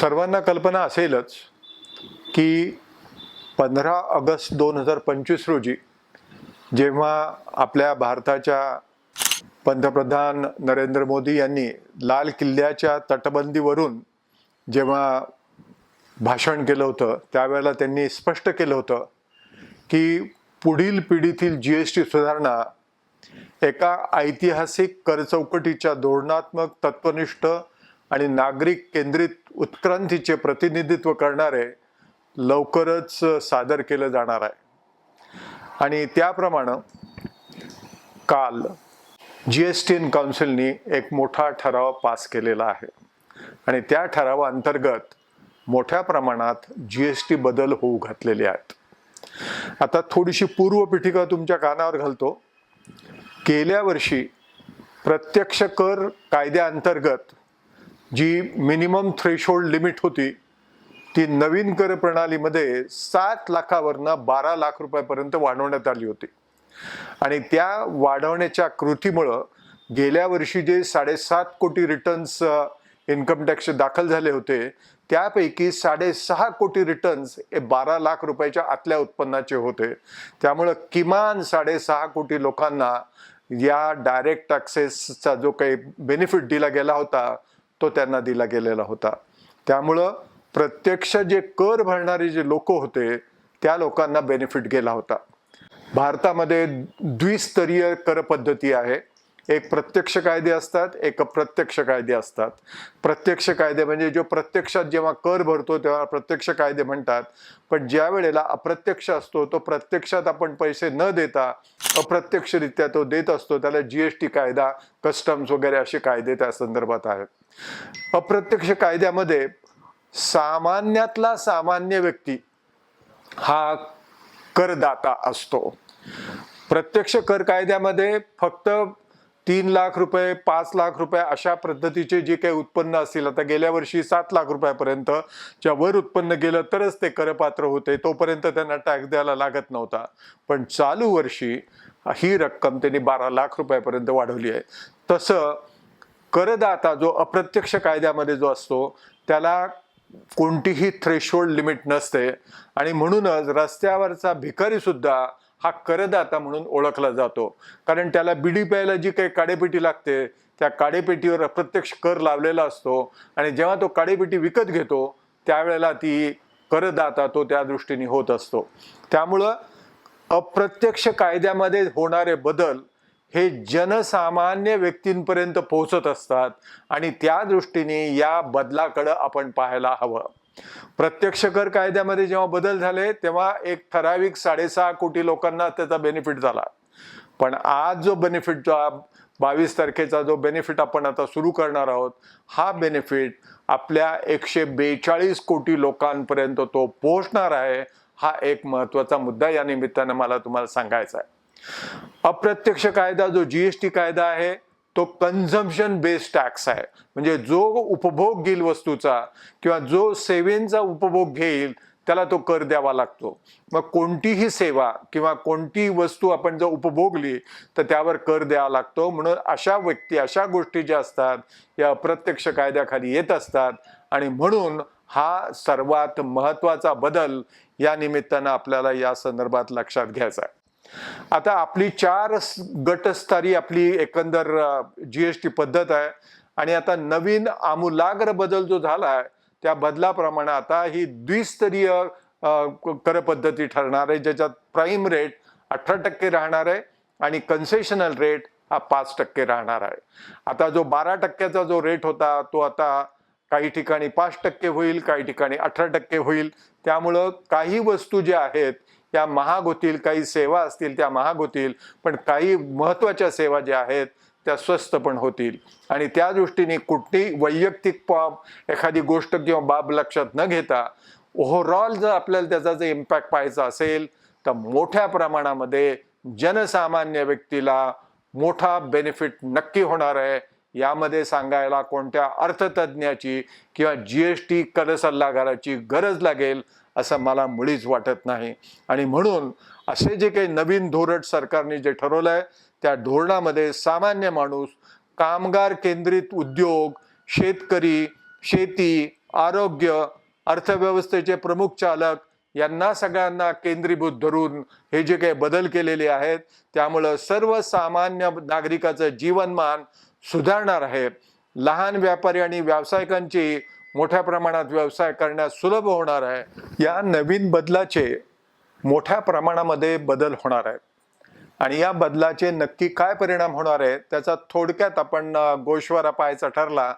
सर्वांना कल्पना असेलच की पंधरा ऑगस्ट दोन हजार पंचवीस रोजी जेव्हा आपल्या भारताच्या पंतप्रधान नरेंद्र मोदी यांनी लाल किल्ल्याच्या तटबंदीवरून जेव्हा भाषण केलं होतं त्यावेळेला त्यांनी स्पष्ट केलं होतं की पुढील पिढीतील जी एस टी सुधारणा एका ऐतिहासिक करचौकटीच्या धोरणात्मक तत्वनिष्ठ आणि नागरिक केंद्रित उत्क्रांतीचे प्रतिनिधित्व करणारे लवकरच सादर केलं जाणार आहे. आणि त्याप्रमाणे काल जी एस टी एन काउन्सिलनी एक मोठा ठराव पास केलेला आहे. आणि त्या ठरावाअंतर्गत मोठ्या प्रमाणात जी एस टी बदल होऊ घातलेले आहेत. आता थोडीशी पूर्वपीठिका तुमच्या कानावर घालतो. गेल्या वर्षी प्रत्यक्ष कर कायद्याअंतर्गत जी मिनिमम थ्रेशोल्ड लिमिट होती ती नवीन कर प्रणालीमध्ये सात लाखावरनं बारा लाख रुपयापर्यंत वाढवण्यात आली होती. आणि त्या वाढवण्याच्या कृतीमुळं गेल्या वर्षी जे साडेसात कोटी रिटर्न्स इन्कम टॅक्स दाखल झाले होते त्यापैकी साडेसहा कोटी रिटर्न्स हे बारा लाख रुपयाच्या आतल्या उत्पन्नाचे होते. त्यामुळं किमान साडेसहा कोटी लोकांना या डायरेक्ट टॅक्सेसचा जो काही बेनिफिट दिला गेला होता तो त्यांना दिला गेलेला होता. त्यामुळं प्रत्यक्ष जे कर भरणारे जे लोक होते त्या लोकांना बेनिफिट गेला होता. भारतामध्ये द्विस्तरीय कर पद्धती आहे. एक प्रत्यक्ष कायदे असतात एक अप्रत्यक्ष कायदे असतात. प्रत्यक्ष कायदे म्हणजे जो प्रत्यक्षात जेव्हा कर भरतो तेव्हा प्रत्यक्ष कायदे म्हणतात. पण ज्या वेळेला अप्रत्यक्ष असतो तो प्रत्यक्षात आपण पैसे न देता अप्रत्यक्षरित्या तो देत असतो त्याला जीएसटी कायदा कस्टम्स वगैरे असे कायदे त्या संदर्भात आहेत. अप्रत्यक्ष कायद्यामध्ये सामान्यातला सामान्य व्यक्ती हा करदाता असतो. प्रत्यक्ष कर कायद्यामध्ये फक्त तीन लाख रुपये पाच लाख रुपये अशा पद्धतीचे जे काही उत्पन्न असतील आता गेल्या वर्षी सात लाख रुपयापर्यंत च्या वर उत्पन्न गेलं तरच ते करपात्र होते. तोपर्यंत त्यांना टॅक्स द्यायला लागत नव्हता. पण चालू वर्षी ही रक्कम त्यांनी बारा लाख रुपयापर्यंत वाढवली आहे. तसं करदाता जो अप्रत्यक्ष कायद्यामध्ये जो असतो त्याला कोणतीही थ्रेशोल्ड लिमिट नसते. आणि म्हणूनच रस्त्यावरचा भिकारी सुद्धा हा करदाता म्हणून ओळखला जातो. कारण त्याला बिडी प्यायला जी काही काडेपेटी लागते त्या काडेपेटीवर अप्रत्यक्ष कर लावलेला असतो आणि जेव्हा तो काडेपेटी विकत घेतो त्यावेळेला ती करदाता तो त्या दृष्टीने होत असतो. त्यामुळं अप्रत्यक्ष कायद्यामध्ये होणारे बदल हे जनसामान्य व्यक्तींपर्यंत पोहोचत असतात आणि त्या दृष्टीने या बदलाकडं आपण पाहायला हवं. प्रत्यक्ष कर कायद्यामध्ये जेव्हा बदल झाले तेव्हा एक ठराविक साडेसहा कोटी लोकांना त्याचा बेनिफिट झाला. पण आज जो बेनिफिट जो बावीस तारखेचा जो बेनिफिट आपण आता सुरू करणार आहोत हा बेनिफिट आपल्या एकशे बेचाळीस कोटी लोकांपर्यंत तो पोहोचणार आहे हा एक महत्त्वाचा मुद्दा या निमित्तानं मला तुम्हाला सांगायचा आहे. अप्रत्यक्ष कायदा जो जीएसटी कायदा आहे तो कन्झम्पशन बेस्ड टॅक्स आहे. म्हणजे जो उपभोग घेईल वस्तूचा किंवा जो सेवेंचा उपभोग घेईल त्याला तो कर द्यावा लागतो. मग कोणतीही सेवा किंवा कोणतीही वस्तू आपण जर उपभोगली तर त्यावर कर द्यावा लागतो. म्हणून अशा व्यक्ती अशा गोष्टी ज्या असतात या अप्रत्यक्ष कायद्याखाली येत असतात. आणि म्हणून हा सर्वात महत्त्वाचा बदल या निमित्तानं आपल्याला या संदर्भात लक्षात घ्यायचा आहे. आता आपली चार गटस्तरी आपली एकंदर जीएसटी पद्धत आहे आणि आता नवीन आमूलाग्र बदल जो झाला आहे त्या बदलाप्रमाणे आता ही द्विस्तरीय कर पद्धती ठरणार आहे ज्याच्यात प्राईम रेट अठरा टक्के राहणार आहे आणि कन्सेशनल रेट हा पाच टक्के राहणार आहे. आता जो बारा टक्क्याचा जो रेट होता तो आता काही ठिकाणी पाच टक्के होईल काही ठिकाणी अठरा टक्के होईल. त्यामुळं काही वस्तू ज्या आहेत या महाग होतील काही सेवा असतील त्या महाग होतील पण काही महत्त्वाच्या सेवा ज्या आहेत त्या स्वस्त पण होतील. आणि त्या दृष्टीने कुठली वैयक्तिक एखादी गोष्ट किंवा बाब लक्षात न घेता ओव्हरऑल जर आपल्याला त्याचा जर इम्पॅक्ट पाहायचा असेल तर मोठ्या प्रमाणामध्ये जनसामान्य व्यक्तीला मोठा बेनिफिट नक्की होणार आहे. यामध्ये सांगायला कोणत्या अर्थतज्ज्ञाची किंवा जी एस टी कर सल्लागाराची गरज लागेल असं मला मुळीच वाटत नाही. आणि म्हणून असे जे काही नवीन धोरण सरकारने जे ठरवलं आहे त्या धोरणामध्ये सामान्य माणूस कामगार केंद्रित उद्योग शेतकरी शेती आरोग्य अर्थव्यवस्थेचे प्रमुख चालक यांना सगळ्यांना केंद्रीभूत धरून हे जे काही बदल केलेले आहेत त्यामुळं सर्वसामान्य नागरिकाचं जीवनमान सुधारणार आहे. लहान व्यापारी आणि व्यावसायिकांची मोठ्या प्रमाणात व्यवसाय करण्यास सुलभ होणार आहे. या नवीन बदलाचे मोठ्या प्रमाणामध्ये बदल होणार आहेत. आणि या बदलाचे नक्की काय परिणाम होणार आहे त्याचा थोडक्यात आपण गोशवारा पाहायचा ठरला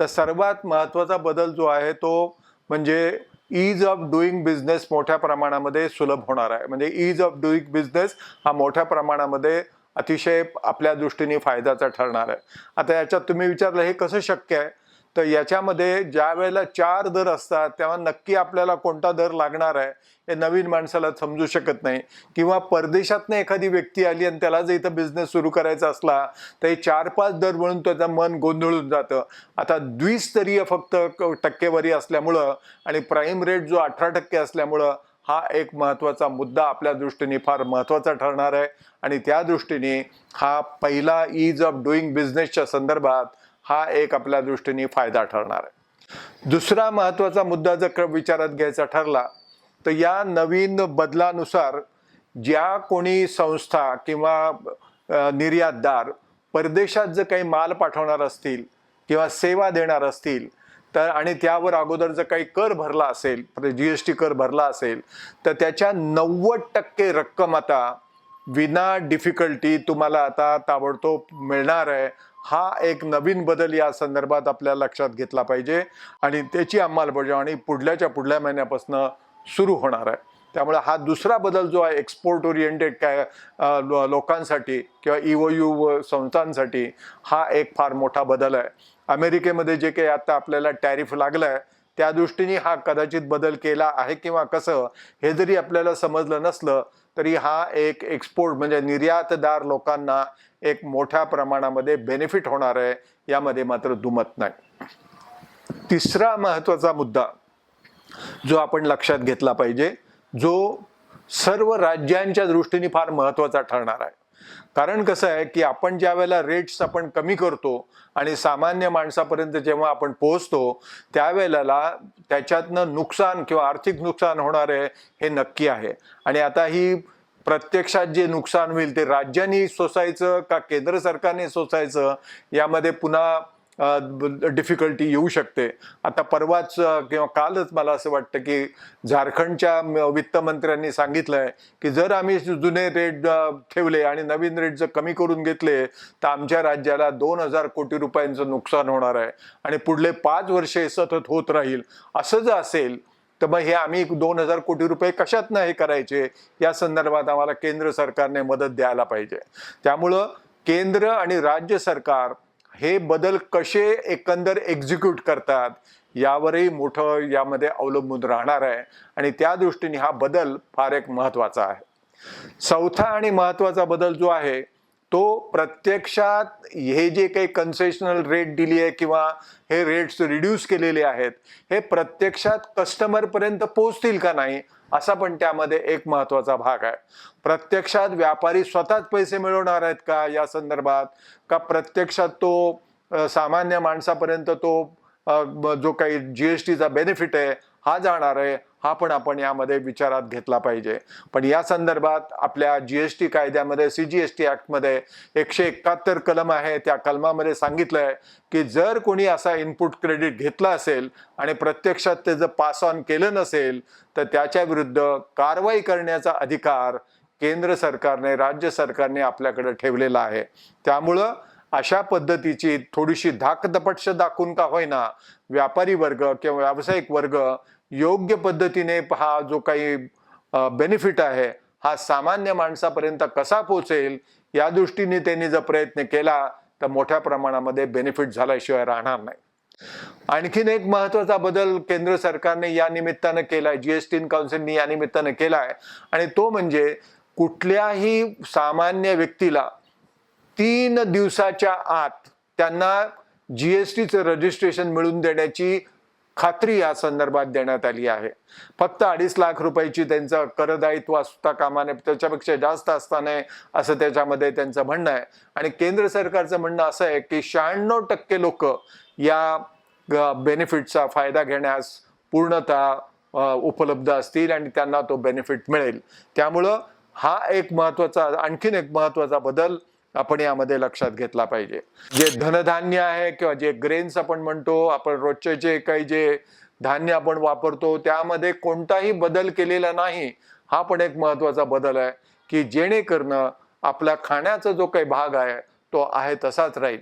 तर सर्वात महत्त्वाचा बदल जो आहे तो म्हणजे ईज ऑफ डुईंग बिझनेस मोठ्या प्रमाणामध्ये सुलभ होणार आहे. म्हणजे ईज ऑफ डुईंग बिझनेस हा मोठ्या प्रमाणामध्ये अतिशय आपल्या दृष्टीने फायद्याचा ठरणार आहे. आता याच्यात तुम्ही विचारलं हे कसं शक्य आहे? तर याच्यामध्ये ज्या वेळेला चार दर असतात तेव्हा नक्की आपल्याला कोणता दर लागणार आहे हे नवीन माणसाला समजू शकत नाही. किंवा परदेशातनं एखादी व्यक्ती आली आणि त्याला जर इथं बिझनेस सुरू करायचा असला तर हे चार पाच दर म्हणून त्याचं मन गोंधळून जातं. आता द्विस्तरीय फक्त टक्केवारी असल्यामुळं आणि प्राईम रेट जो अठरा टक्के असल्यामुळं हा एक महत्त्वाचा मुद्दा आपल्या दृष्टीने फार महत्त्वाचा ठरणार आहे. आणि त्या दृष्टीने हा पहिला ईज ऑफ डुईंग बिझनेसच्या संदर्भात हा एक आपल्या दृष्टीने फायदा ठरणार आहे. दुसरा महत्त्वाचा मुद्दा जर क- विचारात घ्यायचा ठरला तर या नवीन बदलानुसार ज्या कोणी संस्था किंवा निर्यातदार परदेशात जर काही माल पाठवणार असतील किंवा सेवा देणार असतील तर आणि त्यावर अगोदर जर काही कर भरला असेल म्हणजे जी एस टी कर भरला असेल तर त्याच्या नव्वद टक्के रक्कम आता विना डिफिकल्टी तुम्हाला आता ताबडतोब मिळणार आहे. हा एक नवीन बदल या संदर्भात आपल्या लक्षात घेतला पाहिजे आणि त्याची अंमलबजावणी पुढल्याच्या पुढल्या महिन्यापासून सुरू होणार आहे. त्यामुळे हा दुसरा बदल जो आहे एक्सपोर्ट ओरिएंटेड काय लोकांसाठी किंवा इओ यू संस्थांसाठी हा एक फार मोठा बदल आहे. अमेरिकेमध्ये जे काही आता आपल्याला टॅरिफ लागलं आहे त्या दृष्टीने हा कदाचित बदल केला आहे किंवा कसं हे जरी आपल्याला समजलं नसलं तरी हा एक एक्सपोर्ट म्हणजे निर्यातदार लोकांना एक मोठ्या प्रमाणामध्ये बेनिफिट होणार आहे यामध्ये मात्र दुमत नाही. तिसरा महत्त्वाचा मुद्दा जो आपण लक्षात घेतला पाहिजे जो सर्व राज्यांच्या दृष्टीने फार महत्त्वाचा ठरणार आहे. कारण कसं आहे की आपण ज्या वेळेला रेट्स आपण कमी करतो आणि सामान्य माणसापर्यंत जेव्हा आपण पोहोचतो त्यावेळेला त्याच्यातनं नुकसान किंवा आर्थिक नुकसान होणार आहे हे नक्की आहे. आणि आता ही प्रत्यक्षात जे नुकसान होईल ते राज्यांनी सोसायचं का केंद्र सरकारने सोसायचं यामध्ये पुन्हा डिफिकल्टी येऊ शकते. आता परवाच किंवा कालच मला असं वाटतं की झारखंडच्या वित्तमंत्र्यांनी सांगितलं सांगितलंय की जर आम्ही जुने रेट ठेवले आणि नवीन रेट जर कमी करून घेतले तर आमच्या राज्याला दोन हजार कोटी रुपयांचं नुकसान होणार आहे आणि पुढले पाच वर्षे सतत होत राहील. असं जर असेल तर मग हे आम्ही दोन हजार कोटी रुपये कशातनं हे करायचे? या संदर्भात आम्हाला केंद्र सरकारने मदत द्यायला पाहिजे. त्यामुळं केंद्र आणि राज्य सरकार हे बदल कसे एकंदर एक्झिक्यूट करतात यावरही मोठं यामध्ये अवलंबून राहणार आहे. आणि त्या दृष्टीने हा बदल फार एक महत्त्वाचा आहे. चौथा आणि महत्त्वाचा बदल जो आहे तो प्रत्यक्षात हे जे काही कन्सेशनल रेट दिली आहे किंवा हे रेट्स रिड्यूस केलेले आहेत हे प्रत्यक्षात कस्टमरपर्यंत पोहोचतील का नाही असा पण त्यामध्ये एक महत्त्वाचा भाग आहे. प्रत्यक्षात व्यापारी स्वतःच पैसे मिळवणार आहेत का? या संदर्भात का प्रत्यक्षात तो सामान्य माणसापर्यंत तो जो काही जी एस टीचा बेनिफिट आहे हा जाणार आहे हा पण आपण यामध्ये विचारात घेतला पाहिजे. पण या संदर्भात आपल्या जी एस टी कायद्यामध्ये सी जी एस टी ॲक्टमध्ये एकशे एकाहत्तर कलम आहे. त्या कलमामध्ये सांगितलं आहे की जर कोणी असा इनपुट क्रेडिट घेतला असेल आणि प्रत्यक्षात ते जर पास ऑन केलं नसेल तर त्याच्या विरुद्ध कारवाई करण्याचा अधिकार केंद्र सरकारने राज्य सरकारने आपल्याकडे ठेवलेला आहे. त्यामुळं अशा पद्धतीची थोडीशी धाकदपटश दाखवून का होईना व्यापारी वर्ग किंवा व्यावसायिक वर्ग योग्य पद्धतीने हा जो काही बेनिफिट आहे हा सामान्य माणसापर्यंत कसा पोहोचेल या दृष्टीने त्यांनी जर प्रयत्न केला तर मोठ्या प्रमाणामध्ये बेनिफिट झाल्याशिवाय राहणार नाही. आणखीन एक महत्त्वाचा बदल केंद्र सरकारने या निमित्तानं केलाय जीएसटी काउन्सिलने या निमित्तानं केलाय. आणि तो म्हणजे कुठल्याही सामान्य व्यक्तीला तीन दिवसाच्या आत त्यांना जी एस टीचं रजिस्ट्रेशन मिळून देण्याची खात्री या संदर्भात देण्यात आली आहे. फक्त अडीच लाख रुपयाची त्यांचं करदायित्व असता कामाने त्याच्यापेक्षा जास्त असताना असं त्याच्यामध्ये त्यांचं म्हणणं आहे. आणि केंद्र सरकारचं म्हणणं असं आहे की शहाण्णव टक्के लोक या बेनिफिटचा फायदा घेण्यास पूर्णतः उपलब्ध असतील आणि त्यांना तो बेनिफिट मिळेल. त्यामुळं हा एक महत्त्वाचा आणखीन एक महत्त्वाचा बदल आपण यामध्ये लक्षात घेतला पाहिजे. जे धनधान्य आहे किंवा जे ग्रेन्स आपण म्हणतो आपण रोजचे जे काही जे धान्य आपण वापरतो त्यामध्ये कोणताही बदल केलेला नाही. हा पण एक महत्त्वाचा बदल आहे की जेणेकरणं आपला खाण्याचा जो काही भाग आहे तो आहे तसाच राहील.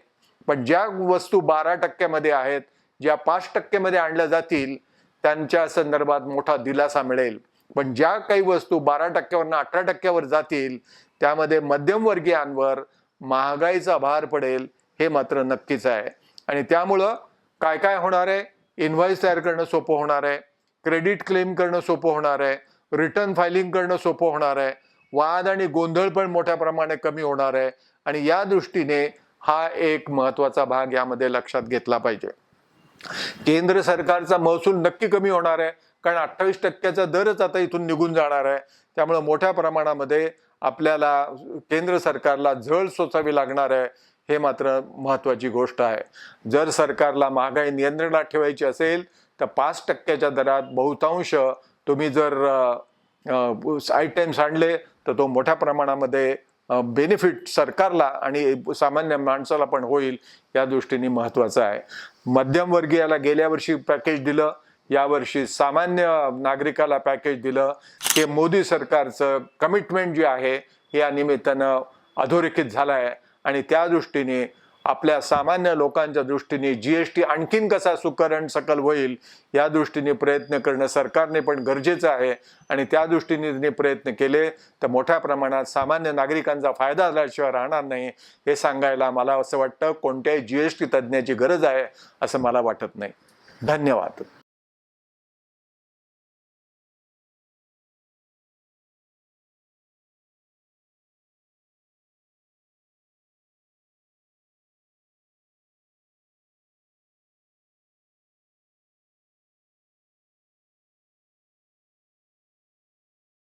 पण ज्या वस्तू बारा टक्क्यामध्ये आहेत ज्या पाच टक्क्यामध्ये आणल्या जातील त्यांच्या संदर्भात मोठा दिलासा मिळेल. पण ज्या काही वस्तू बारा टक्क्यावरनं अठरा टक्क्यावर जातील त्यामध्ये मध्यमवर्गीयांवर महागाईचा भार पडेल हे मात्र नक्कीच आहे. आणि त्यामुळं काय काय होणार आहे? इन्व्हॉइस तयार करणं सोपं होणार आहे. क्रेडिट क्लेम करणं सोपं होणार आहे. रिटर्न फायलिंग करणं सोपं होणार आहे. वाद आणि गोंधळ पण मोठ्या प्रमाणे कमी होणार आहे. आणि या दृष्टीने हा एक महत्त्वाचा भाग यामध्ये लक्षात घेतला पाहिजे. केंद्र सरकारचा महसूल नक्की कमी होणार आहे. कारण अठ्ठावीस टक्क्याचा दरच आता इथून निघून जाणार आहे. त्यामुळे मोठ्या प्रमाणामध्ये आपल्याला केंद्र सरकारला झळ सोचावी लागणार आहे हे मात्र महत्त्वाची गोष्ट आहे. जर सरकारला महागाई नियंत्रणात ठेवायची असेल तर पाच टक्क्याच्या दरात बहुतांश तुम्ही जर आयटेम्स आणले तर तो मोठ्या प्रमाणामध्ये बेनिफिट सरकारला आणि सामान्य माणसाला पण होईल या दृष्टीने महत्त्वाचं आहे. मध्यमवर्गीयाला गेल्या वर्षी पॅकेज दिलं यावर्षी सामान्य नागरिकाला पॅकेज दिलं. हे मोदी सरकारचं कमिटमेंट जे आहे हे या निमित्तानं अधोरेखित झालं आहे आणि त्या दृष्टीने आपल्या सामान्य लोकांच्या दृष्टीने जी एस टी आणखीन कसा सुकरण सकल होईल या दृष्टीने प्रयत्न करणं सरकारने पण गरजेचं आहे. आणि त्या दृष्टीने त्यांनी प्रयत्न केले तर मोठ्या प्रमाणात सामान्य नागरिकांचा फायदा झाल्याशिवाय राहणार नाही हे सांगायला मला असं वाटतं कोणत्याही जी एस टी तज्ज्ञाची गरज आहे असं मला वाटत नाही. धन्यवाद.